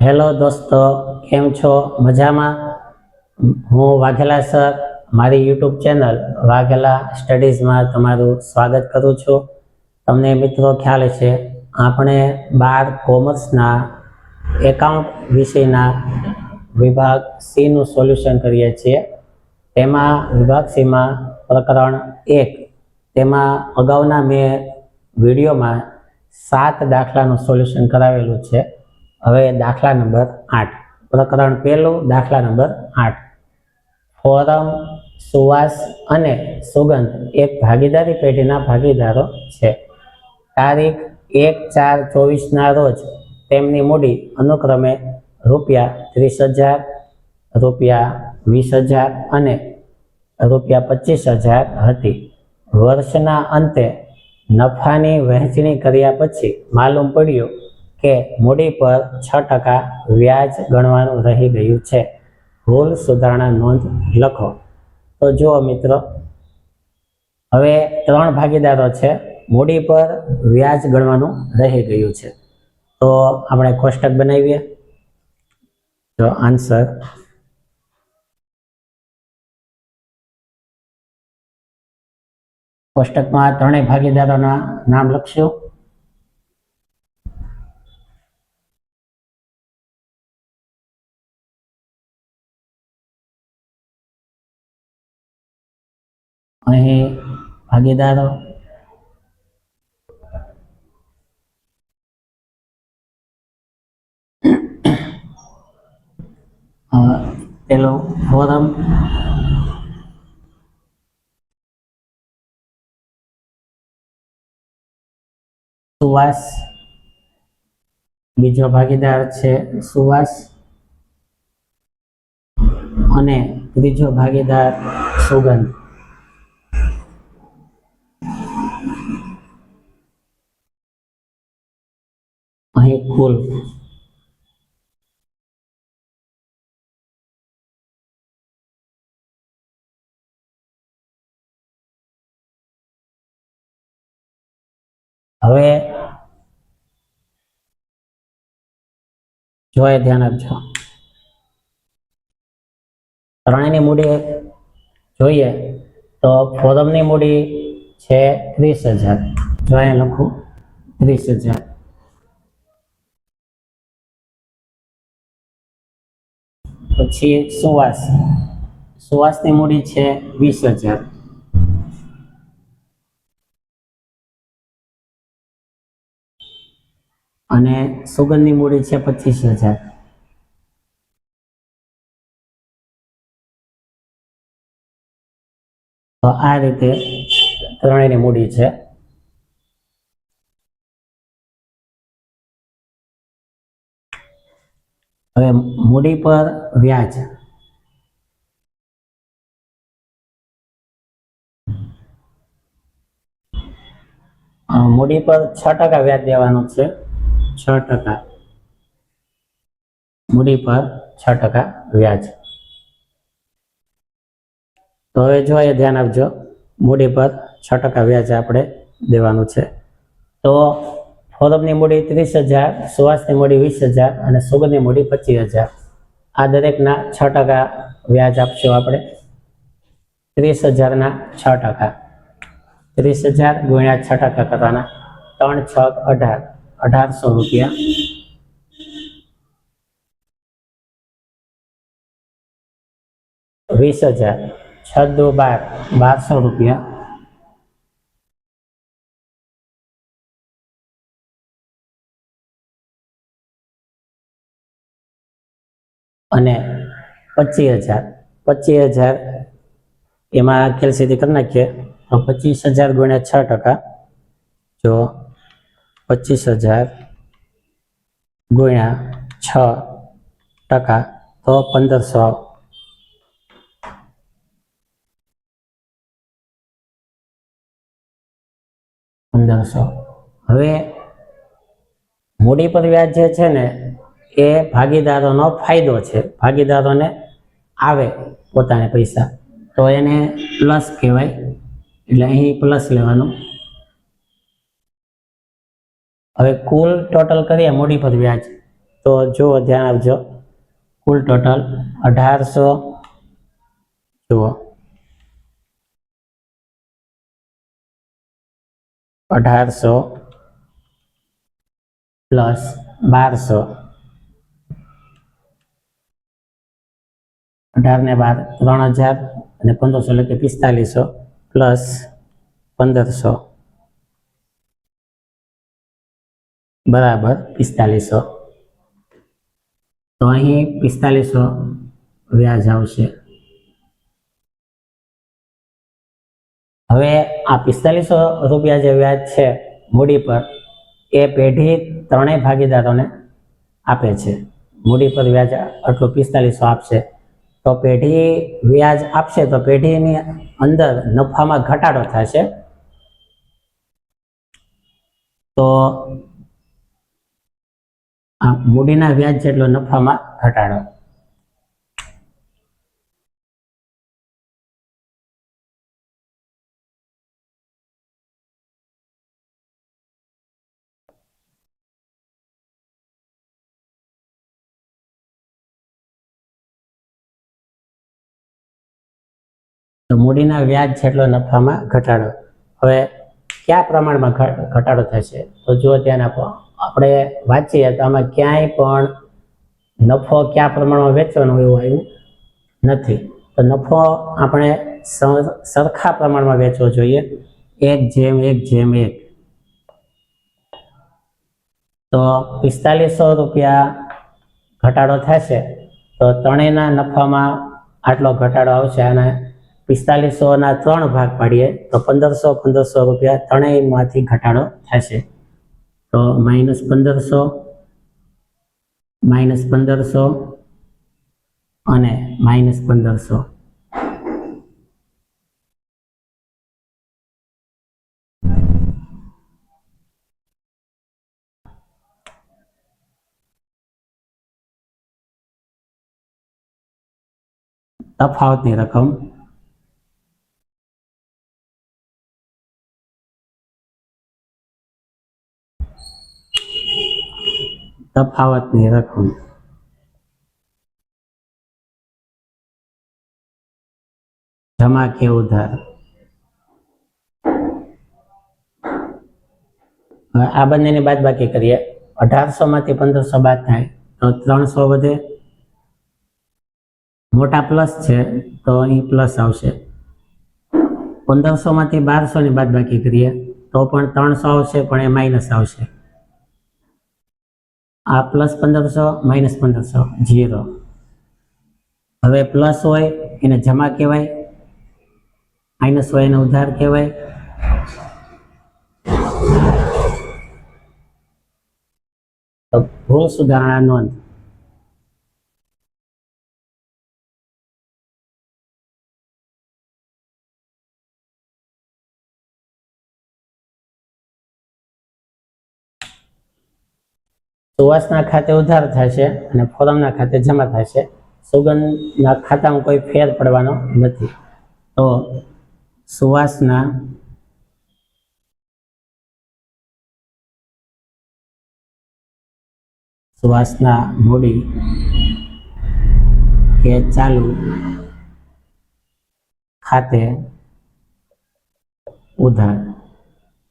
Hello દોસ્તો, કેમ છો? મજામાં? હું વાઘેલા સર. મારી યુટ્યુબ ચેનલ વાઘેલા સ્ટડીઝમાં તમારું સ્વાગત કરું છું. તમને મિત્રો ખ્યાલ છે આપણે બાર કોમર્સના એકાઉન્ટ વિષયના વિભાગ સીનું સોલ્યુશન કરીએ છીએ. તેમાં વિભાગ સીમાં પ્રકરણ એક. તેમાં અગાઉના મેં વિડીયોમાં સાત દાખલાનું સોલ્યુશન કરાવેલું છે. હવે દાખલા નંબર આઠ. પ્રકરણ પહેલું, દાખલા નંબર આઠ. ફોરમ, સુવાસ અને સુગંધ એક ભાગીદારી પેઢીના ભાગીદારો છે. તારીખ એક ચાર ચોવીસના રોજ તેમની મૂડી અનુક્રમે રૂપિયા ત્રીસ હજાર, રૂપિયા વીસ હજાર અને રૂપિયા પચીસ હજાર હતી. વર્ષના અંતે નફાની વહેંચણી કર્યા પછી માલુમ પડ્યું કે મૂડી પર છ ટકા વ્યાજ ગણવાનું રહી ગયું છે. ભૂલ સુધારણા નોંધ લખો. તો જુઓ મિત્રો, હવે ત્રણ ભાગીદારો છે. મૂડી પર વ્યાજ ગણવાનું રહી ગયું છે. તો આપણે કોષ્ટક બનાવીએ. તો આન્સર. કોષ્ટકમાં ત્રણેય ભાગીદારોના નામ લખશું. અહીં ભાગીદારો પેલો ફોરમ. સુવાસ. બીજો ભાગીદાર છે સુવાસ. અને ત્રીજો ભાગીદાર સુગંધ. અહીં કુલ હવે જો એ ધ્યાન આપજો. ત્રણેયની મૂડી જોઈએ તો ફોરમની મૂડી છે ત્રીસ હજાર. જો અહીંયા લખું. ત્રીસ હજાર. પછી સુવાસ. સુવાસની મૂડી છે વીસ હજાર. અને સુગંધની મૂડી છે પચીસ હજાર. તો આ રીતે ત્રણેયની મૂડી છે. હવે મૂડી પર વ્યાજ. મૂડી પર છ ટકા વ્યાજ દેવાનું છે. છ ટકા. મૂડી પર છ ટકા વ્યાજ. તો હવે જો એ ધ્યાન આપજો, મૂડી પર છ ટકા વ્યાજ આપણે દેવાનું છે. તો ફોરમની મૂડી ત્રીસ હજાર, સુવાસની મૂડી વીસ હજાર અને સુગંધની મૂડી પચીસ હજાર. આ દરેકના છ ટકા વ્યાજ આપશું આપણે. ત્રીસ હજારના છ ટકા. ત્રીસ હજાર ગુણ્યા છ ટકા કરવાના ત્રણ છ અઢાર. અઢારસો રૂપિયા. વીસ હજાર, છ દો બાર, બારસો રૂપિયા. અને પચીસ હજાર. પચીસ હજાર એમાં કેલ્સીથી કરી નાખીએ. તો પચીસ હજાર ગુણ્યા છ ટકા. જો પચીસ હજાર ગુણ્યા છ ટકા, તો પંદરસો. પંદરસો. હવે મૂડી પર વ્યાજ જે છે ને એ ભાગીદારોનો ફાયદો છે. ભાગીદારોને આવે પોતાને પૈસા. તો એને પ્લસ કહેવાય. એટલે અહીં પ્લસ લેવાનું. હવે કુલ ટોટલ કરીએ મૂડી પર વ્યાજ. તો જુઓ ધ્યાન આપજો. કુલ ટોટલ અઢારસો જુઓ. અઢારસો પ્લસ બારસો. અઢાર ને બાર ત્રણ હજાર અને પંદરસો એટલે કે પિસ્તાલીસો પ્લસ પંદરસો. બરાબર, પિસ્તાલીસો. તો અહીં પિસ્તાલીસો વ્યાજ આવશે. હવે આ પિસ્તાલીસો રૂપિયા જે વ્યાજ છે મૂડી પર, એ પેઢી ત્રણેય ભાગીદારોને આપે છે. મૂડી પર વ્યાજ આટલું પિસ્તાલીસો આપશે. તો પેઢી વ્યાજ આપશે તો પેઢીની અંદર નફામાં ઘટાડો થશે. તો મૂડીના વ્યાજ જેટલો નફામાં ઘટાડો. તો મૂડીના વ્યાજ જેટલો નફામાં ઘટાડો. હવે કયા પ્રમાણમાં ઘટાડો થશે? તો જો ધ્યાન આપો. આપણે વાંચીએ તો આમાં ક્યાંય પણ નફો કયા પ્રમાણમાં વેચવાનો એવું આવ્યું નથી. તો નફો આપણે સરખા પ્રમાણમાં વેચવો જોઈએ. એક જેમ એક જેમ એક. તો પિસ્તાલીસો રૂપિયા ઘટાડો થશે. તો ત્રણેયના નફામાં આટલો ઘટાડો આવશે અને પિસ્તાલીસોના ત્રણ ભાગ પાડીએ, તો પંદરસો પંદરસો રૂપિયા ત્રણેયમાંથી ઘટાડો થશે. તો માઇનસ પંદરસો માઇનસ પંદરસો અને માઇનસ પંદરસો. તફાવતની રકમ તફાવતની રકમ જમા કે ઉધાર. આ બંનેની બાદ બાકી કરીએ. અઢારસો માંથી પંદરસો બાદ થાય તો ત્રણસો વધે. મોટા પ્લસ છે તો અહીં પ્લસ આવશે. પંદરસો માંથી બારસો ની બાદ બાકી કરીએ તો પણ ત્રણસો આવશે, પણ એ માઇનસ આવશે. આ પ્લસ પંદરસો માઇનસ પંદરસો જીરો હવે પ્લસ હોય, એને જમા કહેવાય. માઇનસ હોય એને ઉધાર કહેવાય. ભૂલ સુધારણા નોંધ સુવાસના ખાતે ઉધાર થશે અને ફોરમના ખાતે જમા થશે. સુગંધના ખાતામાં કોઈ ફેર પડવાનો નથી. તો સુવાસના સુવાસના મૂડી કે ચાલુ ખાતે ઉધાર,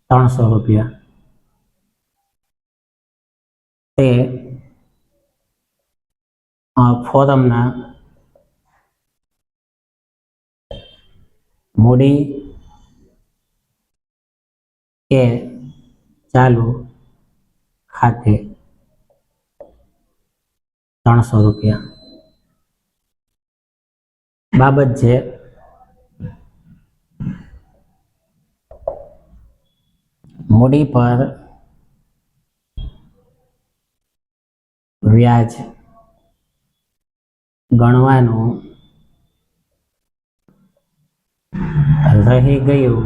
ત્રણસો રૂપિયા. તે ફોરમના મૂડી કે ચાલુ ખાતે ત્રણસો રૂપિયા. બાબત છે મૂડી પર વ્યાજ ગણવાનું રહી ગયું.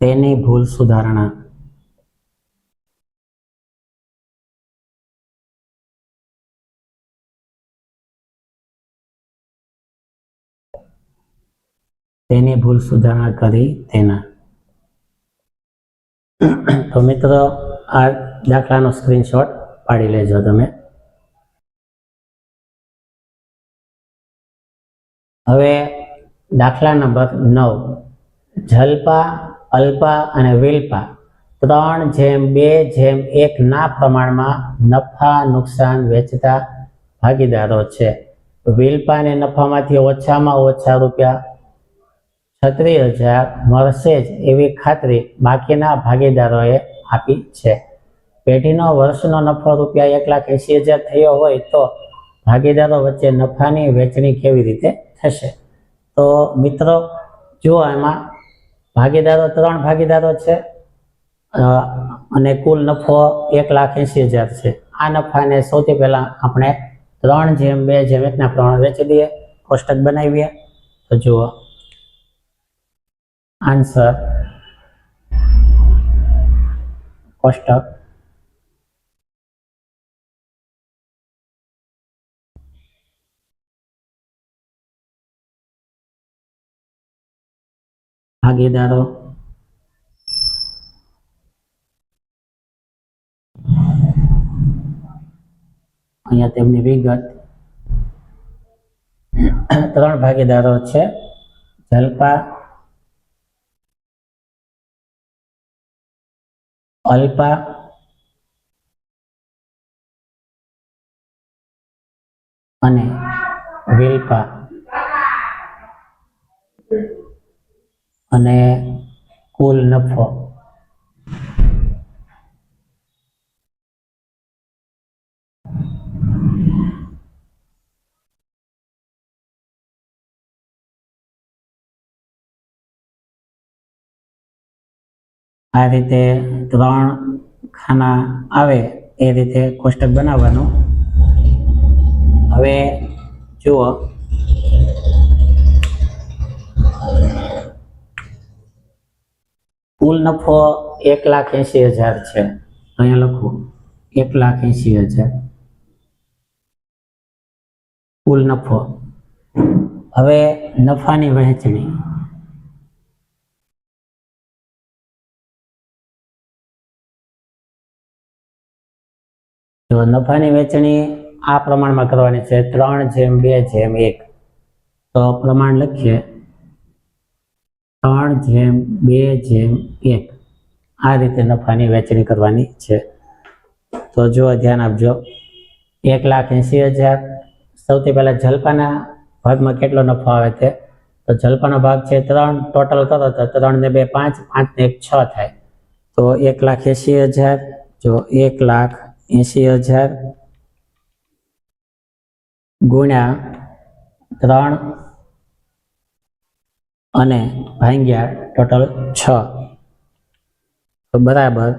તેની ભૂલ સુધારણા. તેની ભૂલ સુધારણા કરી તેના. તો મિત્રો, આ દાખલાનો સ્ક્રીનશોટ પાડી લેજો તમે. હવે દાખલા નંબર નવ. જલપા, અલ્પા અને વિલ્પા. ત્રણ જેમ બે જેમ એકના પ્રમાણમાં નફા, નુકસાન વેચતા ભાગીદારો છે. વિલ્પાને નફામાંથી ઓછામાં ઓછા રૂપિયા છત્રીસ હજાર મળશે જ એવી ખાતરી બાકીના ભાગીદારોએ આપી છે. પેઢીનો વર્ષનો નફો રૂપિયા એક લાખ એંસી હજાર થયો હોય તો ભાગીદારો વચ્ચે નફાની વહેંચણી કેવી રીતે થશે? તો મિત્રો, જુઓ એમાં ભાગીદારો ત્રણ ભાગીદારો છે અને કુલ નફો એક લાખ એંસી હજાર છે. આ નફાને સૌથી પહેલાં આપણે ત્રણ જેમ બે જેમ એકના પ્રમાણે વેચી દઈએ, કોષ્ટક બનાવીએ. તો જુઓ. આન્સર. કોષ્ટક. ભાગીદારો. અહીંયા તેમની વિગત. ત્રણ ભાગીદારો છે. જલપા અલ્પા અને વિલ્પા. અને કુલ નફો. આ રીતે ત્રણ ખાના આવે એ રીતે કોષ્ટક બનાવવાનું. હવે જુઓ કુલ નફો એક લાખ એંસી હજાર છે. અહીંયા લખું, એક લાખ એંસી હજાર. કુલ નફો. હવે નફાની વહેંચણી. તો નફાની વહેંચણી આ પ્રમાણમાં કરવાની છે, ત્રણ જેમ બે જેમ એક. તો પ્રમાણ લખીએ. ત્રણ જેમ, બે જેમ, એક. આ રીતે નફાની વહેંચણી કરવાની છે. તો જો ધ્યાન આપજો. એક લાખ એંસી હજાર. સૌથી પહેલાં જલપાના ભાગમાં કેટલો નફો આવે છે તો જલપાનો ભાગ છે ત્રણ ટોટલ કરો તો ત્રણ ને બે પાંચ પાંચ ને એક છ થાય. તો એક લાખ એંસી હજાર. જો એક લાખ એંસી હજાર ગુણ્યા ત્રણ અને ભાંગ્યા ટોટલ છ. તો બરાબર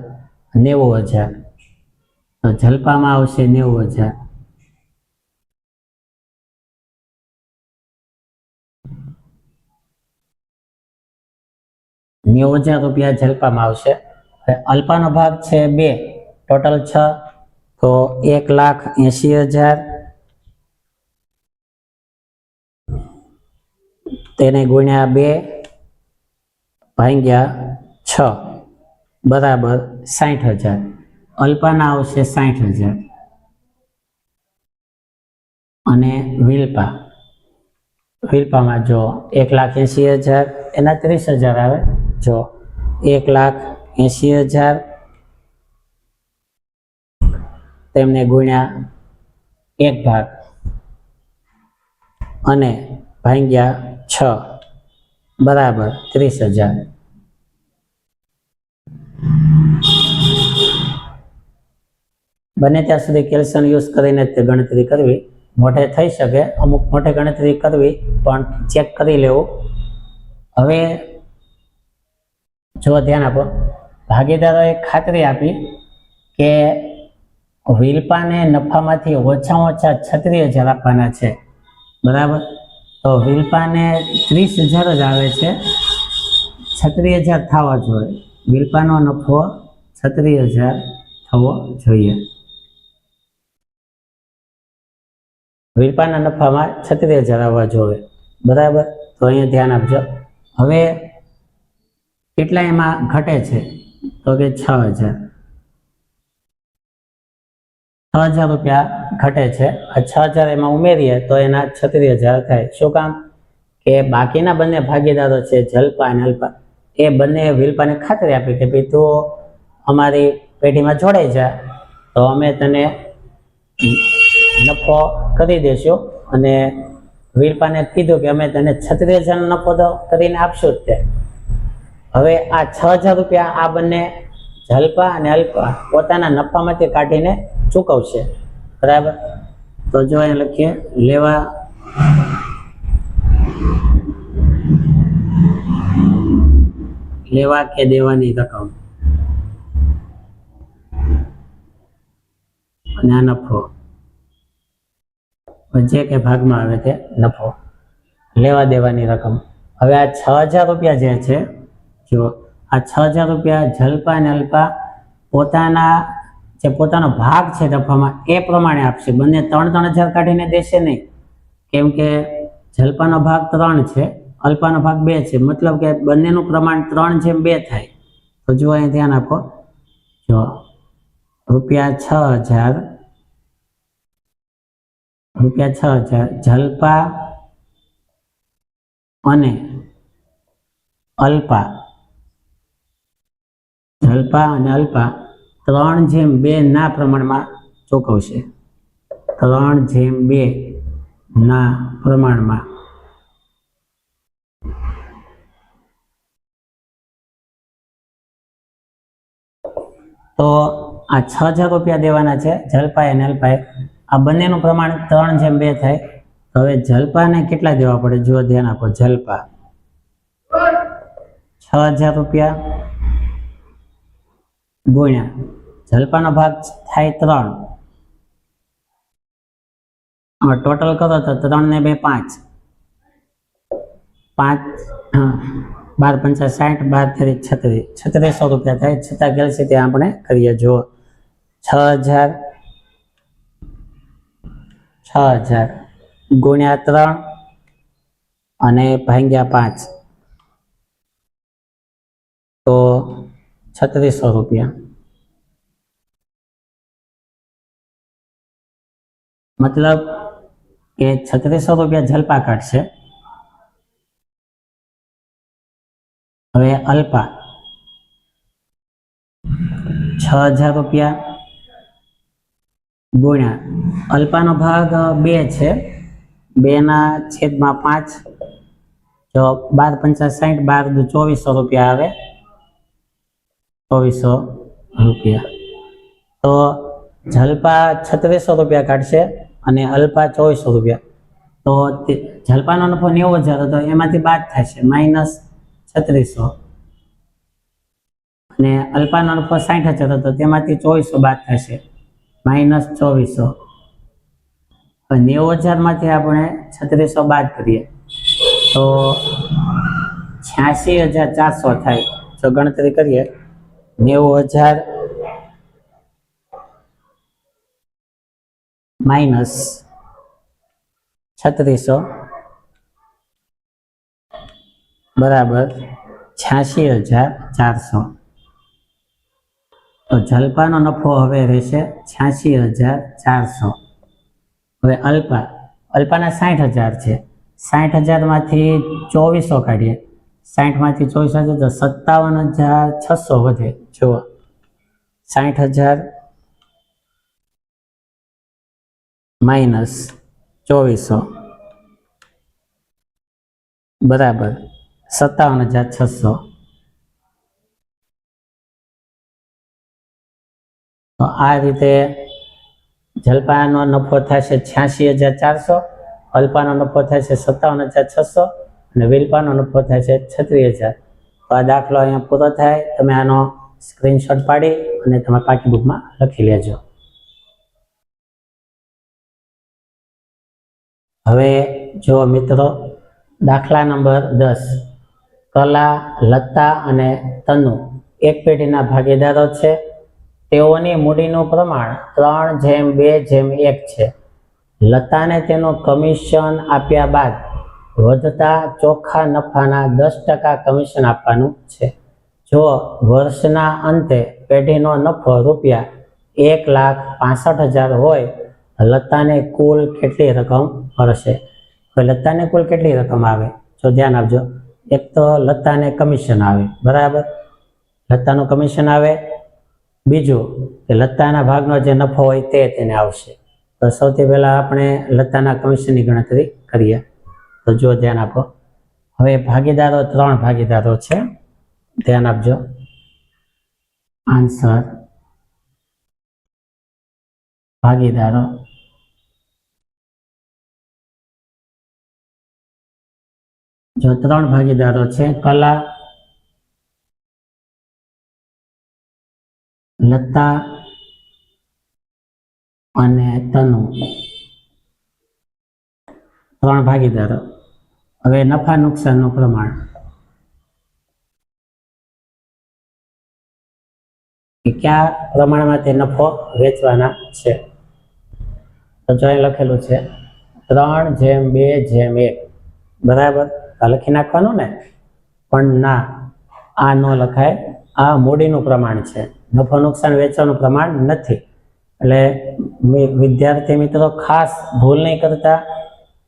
નેવું હજાર. તો જલપામાં આવશે નેવું હજાર. નેવું હજાર રૂપિયા જલપામાં આવશે. અલ્પાનો ભાગ છે બે. ટોટલ છ. તો એક લાખ એંસી હજાર. તેને ગુણ્યા બે ભાંગ્યા છ, બરાબર સાઠ હજાર. અલ્પાના આવશે સાઠ હજાર. અને વિલ્પા. વિલ્પામાં જો એક લાખ એંસી હજાર, એના ત્રીસ હજાર આવે, જો એક લાખ એંસી હજાર, તેમને ગુણ્યા એક ભાગ. અને ભાંગ્યા છ. બરાબર, ત્રીસ હજાર. બને ત્યાં સુધી કેલ્શિયમ યુઝ કરીને તે ગણતરી કરવી. મોઢે થઈ શકે, અમુક મોઢે ગણતરી કરવી, પણ ચેક કરી લેવું. હવે જો ધ્યાન આપો, ભાગીદારોએ ખાતરી આપી કે વિલ્પાને નફામાંથી ઓછામાં ઓછા છત્રીસ હજાર આપવાના છે. બરાબર? તો વિલ્પાને ત્રીસ હજાર જ આવે છે. છત્રીસ હજાર થવા જોઈએ. વિલ્પાનો નફો છત્રીસ હજાર થવો જોઈએ. વિલ્પાના નફામાં છત્રીસ હજાર આવવા જોઈએ. બરાબર? તો અહીંયા ધ્યાન આપજો. હવે કેટલા એમાં ઘટે છે? તો કે છ હજાર. હજાર રૂપિયા ઘટે છે. છ હજાર એમાં ઉમેરીએ તો એના છત્રીસ હજાર થાય. શું કામ? કે બાકીના બંને ભાગીદારો છે, જલપા અને અલ્પા, એ બંને વિલપાને ખાતરી આપી કે ભાઈ તું અમારી પેઢીમાં જોડાઈ જા. તો અમે તને નફો કરી દેશું અને વિલ્પાને કીધું કે અમે તને છત્રીસ હજારનો નફો તો કરીને આપશું જ તે. હવે આ છ હજાર રૂપિયા આ બંને જલપા અને અલ્પા પોતાના નફામાંથી કાઢીને ચૂકવશે બરાબર? તો જો અહીં લખીએ, લેવા લેવા કે દેવાની રકમ. અને આ નફો. જે કે ભાગમાં આવે તે નફો. લેવા દેવાની રકમ. હવે આ છ હજાર રૂપિયા જે છે જો આ છ હજાર રૂપિયા જલપા અને અલ્પા પોતાના જે પોતાનો ભાગ છે નફામાં એ પ્રમાણે આપશે. બંને ત્રણ ત્રણ હજાર કાઢીને દેશે નહીં. કેમ કે જલ્પાનો ભાગ ત્રણ છે, અલ્પાનો ભાગ બે છે. મતલબ કે બંનેનું પ્રમાણ ત્રણ જેમ બે થાય. તો જો અહીં ધ્યાન આપો. જો રૂપિયા છ હજાર, રૂપિયા છ હજાર, જલ્પા અને અલ્પા. જલપા અને અલ્પા ત્રણ જેમ બે ના પ્રમાણમાં ચોકવશે. ત્રણ જેમ બે ના પ્રમાણમાં. તો આ છ છ રૂપિયા દેવાના છે જલપાએ અને અલ્પાએ આ બંનેનું પ્રમાણ ત્રણ જેમ બે થાય. હવે જલપાને કેટલા દેવા પડે? જો ધ્યાન આપો, જલપા. છ હજાર રૂપિયા ગુણ્યા જલપાનો ભાગ થાય ત્રણ. ટોટલ કરો તો ત્રણ ને બે પાંચ. પાંચ બાર પંચા સાઠ, બાર તરી છત્રીસ. છત્રીસો રૂપિયા થાય, છતાં ગેલસી ત્યાં આપણે કરીએ. જુઓ, છ હજાર છ હજાર ગુણ્યા ત્રણ અને ભાંગ્યા પાંચ. તો છત્રીસો રૂપિયા. મતલબ કે છત્રીસો રૂપિયા જલપા કાઢશે. હવે અલ્પા. છ હજાર રૂપિયા ગુણ્યા. અલ્પાનો ભાગ બે છે. બેના છેદમાં પાંચ. જો બાર પંચા સાઠ બાર ચોવીસો રૂપિયા આવે. ચોવીસો રૂપિયા. તો જલપા છત્રીસો રૂપિયા કાઢશે. અને અલ્પા ચોવીસો રૂપિયા. તો જલપાનો નફો નેવું હજાર હતો એમાંથી બાદ થશે માઇનસ છત્રીસો. અને અલ્પાનો નફો સાઠ હજાર હતો તેમાંથી ચોવીસો બાદ થશે માઇનસ ચોવીસો. નેવું હજારમાંથી આપણે છત્રીસો બાદ કરીએ, તો છ્યાસી હજાર ચારસો થાય, જો ગણતરી કરીએ નેવું હજાર માઇનસ છત્રીસો બરાબર છ્યાસી હજાર ચારસો. તો જલ્પાનો નફો હવે રહેશે છ્યાસી હજાર ચારસો. હવે અલ્પા, અલ્પાના સાઠ હજાર છે. સાઠ હજારમાંથી ચોવીસો કાઢીએ. સાઠમાંથી ચોવીસો તો સત્તાવન હજાર છસો વધે. જુઓ. સાઠ હજાર માઇનસ ચોવીસો. બરાબર. સત્તાવન હજાર છસો. તો આ રીતે જલપાનો નફો થશે છ્યાસી હજાર ચારસો, અલ્પાનો નફો થશે સત્તાવન હજાર છસો અને વિલ્પાનો નફો થશે છત્રીસ હજાર. તો આ દાખલો અહીંયા પૂરો થાય. તમે આનો સ્ક્રીનશોટ પાડી અને તમે પાકી બુકમાં લખી લેજો. હવે જો મિત્રો, દાખલા નંબર દસ. કલા, લતા અને તનુ એક પેઢીના ભાગીદારો છે. તેઓની મૂડીનું પ્રમાણ ત્રણ જેમ બે જેમ એક છે. લતાને તેનું કમિશન આપ્યા બાદ વધતા ચોખ્ખા નફાના દસ ટકા કમિશન આપવાનું છે. જો વર્ષના અંતે પેઢીનો નફો રૂપિયા એક લાખ પાસઠ હજાર હોય લતાને કુલ કેટલી રકમ મળશે? હવે લતાને કુલ કેટલી રકમ આવે? જો ધ્યાન આપજો. એક તો લતાને કમિશન આવે. બરાબર? લતાનું કમિશન આવે. બીજું કે લતાના ભાગનો જે નફો હોય તે તેને આવશે. તો સૌથી પહેલાં આપણે લતાના કમિશનની ગણતરી કરીએ. તો જો ધ્યાન આપો. હવે ભાગીદારો ત્રણ ભાગીદારો છે. ધ્યાન આપજો. આન્સર. ભાગીદારો જો ત્રણ ભાગીદારો છે, કલા, લતા અને તનુ. ત્રણ ભાગીદારો. હવે નફા નુકસાનનું પ્રમાણ. કે કયા પ્રમાણમાં તે નફો વેચવાના છે? તો જો લખેલું છે, ત્રણ જેમ બે જેમ એક. બરાબર? આ લખી નાખવાનું ને? પણ ના, આ ન લખાય. આ મૂડીનું પ્રમાણ છે. નફો નુકસાન વેચવાનું પ્રમાણ નથી. એટલે વિદ્યાર્થી મિત્રો, ખાસ ભૂલ નહીં કરતા.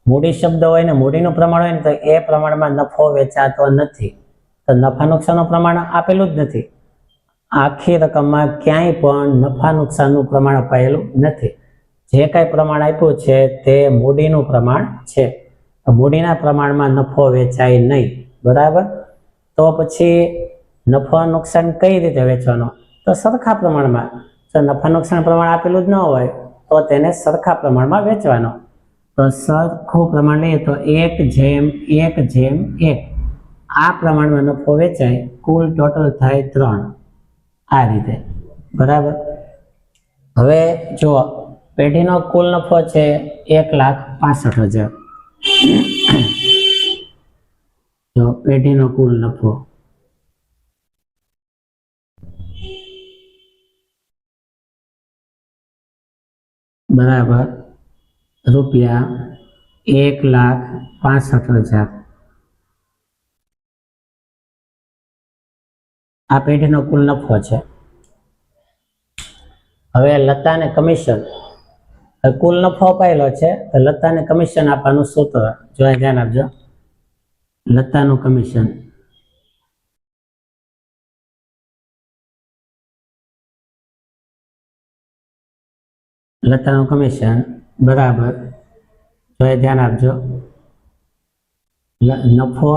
મૂડી શબ્દ હોય ને, મૂડીનું પ્રમાણ હોય ને, તો એ પ્રમાણમાં નફો વેચાતો નથી. તો નફા નુકસાનનું પ્રમાણ આપેલું જ નથી. આખી રકમમાં ક્યાંય પણ નફા નુકસાનનું પ્રમાણ અપાયેલું નથી. જે કાંઈ પ્રમાણ આપ્યું છે, તે મૂડીનું પ્રમાણ છે. મૂડીના પ્રમાણમાં નફો વેચાય નહીં, બરાબર? તો પછી નફા નુકસાન કઈ રીતે વેચવાનો? તો સરખા પ્રમાણમાં. જો નફા નુકસાન પ્રમાણ આપેલું જ ન હોય, તો તેને સરખા પ્રમાણમાં વેચવાનો. તો સરખું પ્રમાણ લઈએ તો એક જેમ એક જેમ એક. આ પ્રમાણમાં નફો વેચાય, કુલ ટોટલ થાય ત્રણ. આ રીતે. બરાબર? હવે જો પેઢીનો કુલ નફો છે એક લાખ પાસઠ હજાર. જો પેઢીનો કુલ નફો. બરાબર. રૂપિયા એક લાખ પાસઠ હજાર. આ પેઢીનો કુલ નફો છે. હવે લતાને કમિશન કુલ નફો અપાયેલો છે, તો લતાને કમિશન આપવાનું સૂત્ર. જો ધ્યાન આપજો. લતાનું કમિશન લતાનું કમિશન બરાબર. જો અહીં ધ્યાન આપજો. નફો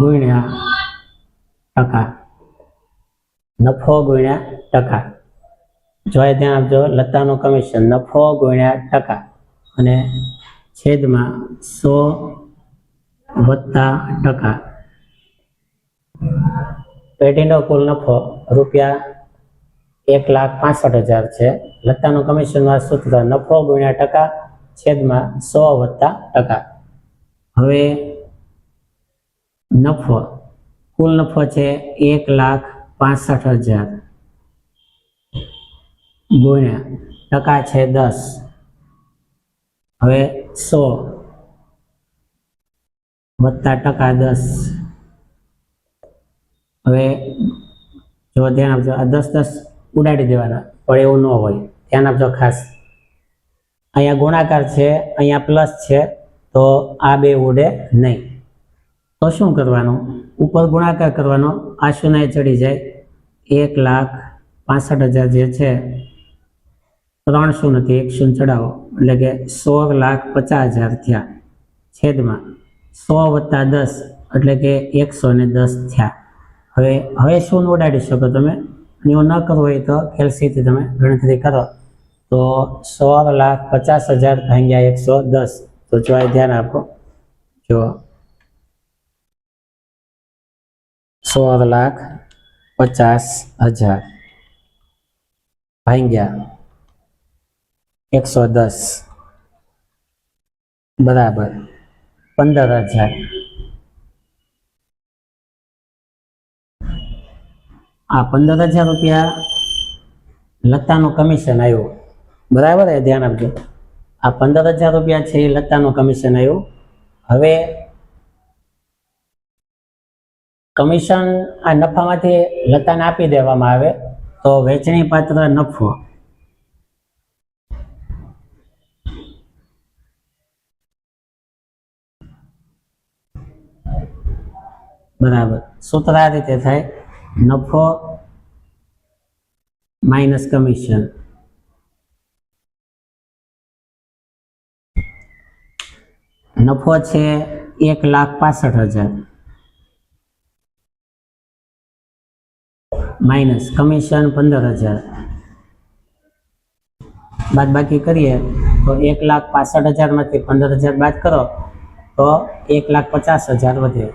ગુણ્યા ટકા. નફો ગુણ્યા ટકા. જોઈ ત્યાં આપજો લતાનું કમિશન નફો ગુણ્યા ટકા અને છેદમાં સો વત્તા ટકા. પેઢીનો કુલ નફો રૂપિયા એક લાખ પાસઠ હજાર છે. લતાનું કમિશનમાં સૂત્ર નફો ગુણ્યા ટકા, છેદમાં સો વત્તા ટકા. હવે નફો, કુલ નફો છે એક લાખ પાસઠ હજાર. ગુણ્યા ટકા છે દસ. હવે સો વત્તા ટકા દસ. હવે જો ધ્યાન આપજો, આ દસ દસ ઉડાડી દેવાના, પણ એવું ન હોય. ધ્યાન આપજો ખાસ. અહીંયા ગુણાકાર છે, અહીંયા પ્લસ છે, તો આ બે ઉડે નહીં. તો શું કરવાનું? ઉપર ગુણાકાર કરવાનો, આ શૂન્ય ચડી જાય. એક લાખ પાસઠ હજાર જે છે ત્રણ નથી એક શૂન્ય ચડાવો? એટલે કે સોળ લાખ પચાસ હજાર થયા. છેદમાં સો વત્તા દસ, એટલે કે એકસો ને દસ થયા. હવે હવે શું ઉડાડી શકો તમે? અને એવું ન કરવું હોય તો કેલ્સીથી તમે ગણતરી કરો. તો સોળ લાખ પચાસ હજાર ભાગ્યા એકસો દસ. તો જો ધ્યાન આપો. જો સોળ લાખ પચાસ હજાર ભાગ્યા એકસો દસ. બરાબર. પંદર હજાર. આ પંદર હજાર રૂપિયા લતાનું કમિશન આવ્યું. બરાબર એ ધ્યાન આપજો. આ પંદર હજાર રૂપિયા છે એ લતાનું કમિશન આવ્યું. હવે કમિશન આ નફામાંથી લતાને આપી દેવામાં આવે. તો વેચણી પાત્ર નફો. બરાબર. સૂત્ર આ રીતે થાય. નફો માઇનસ કમિશન. નફો છે એક લાખ પાસઠ હજાર. માઇનસ કમિશન પંદર હજાર. બાદ બાકી કરીએ તો એક લાખ પાસઠ હજારમાંથી પંદર હજાર બાદ કરો તો એક લાખ પચાસ હજાર વધે.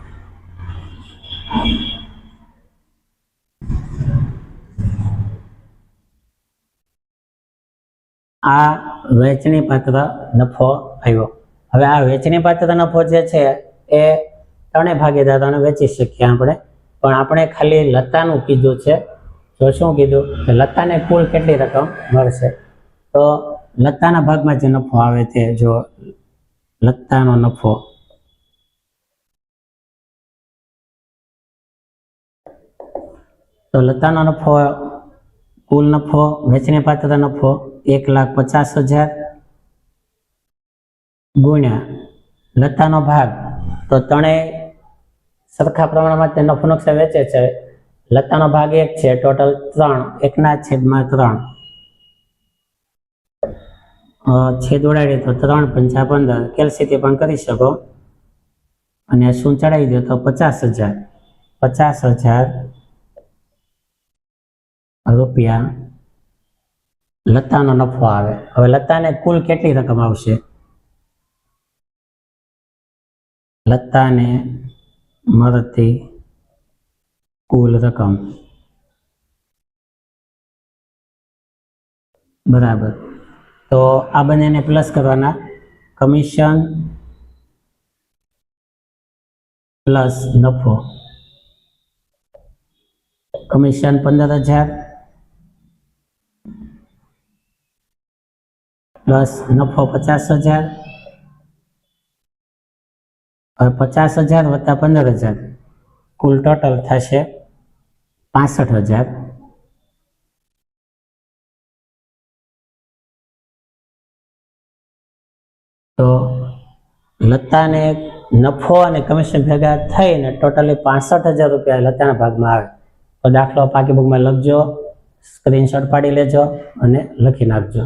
આ વેચણી પાત્ર નફો આવ્યો. હવે આ વેચણી પાત્ર નફો જે છે એ ત્રણેય ભાગીદારોને વેચી શકીએ આપણે. પણ આપણે ખાલી લતાનું કીધું છે. તો શું કીધું? કે લતાને કુલ કેટલી રકમ મળશે? તો લતાના ભાગમાં જે નફો આવે તે જો લતાનો નફો તો લતાનો નફો, કુલ નફો, વેચણી પાત્ર નફો એક લાખ પચાસ હજાર ગુણ્યા લતાનો ભાગ. તો ત્રણેય સરખા પ્રમાણમાં તે નફો નુકસાન વેચે છે. લતાનો ભાગ એક છે, ટોટલ ત્રણ, એકના છેદમાં ત્રણ. છેદ ઉડાડી તો ત્રણ પંચા પંદર. કેલ્સીથી પણ કરી શકો. અને શું ચડાવી દો તો પચાસ હજાર. પચાસ હજાર રૂપિયા લતાનો નફો આવે. હવે લતાને કુલ કેટલી રકમ આવશે? લતાને મળતી કુલ રકમ. બરાબર. તો આ બંનેને પ્લસ કરવાના. કમિશન પ્લસ નફો. કમિશન પંદર હજાર. પ્લસ નફો પચાસ હજાર. પચાસ હજાર વત્તા પંદર હજાર. કુલ ટોટલ થશે પાસઠ હજાર. તો લતાને નફો અને કમિશન ભેગા થઈને ટોટલી પાસઠ હજાર રૂપિયા લતાના ભાગમાં આવે. તો દાખલો પાકી બુકમાં લખજો સ્ક્રીનશોટ પાડી લેજો અને લખી નાખજો.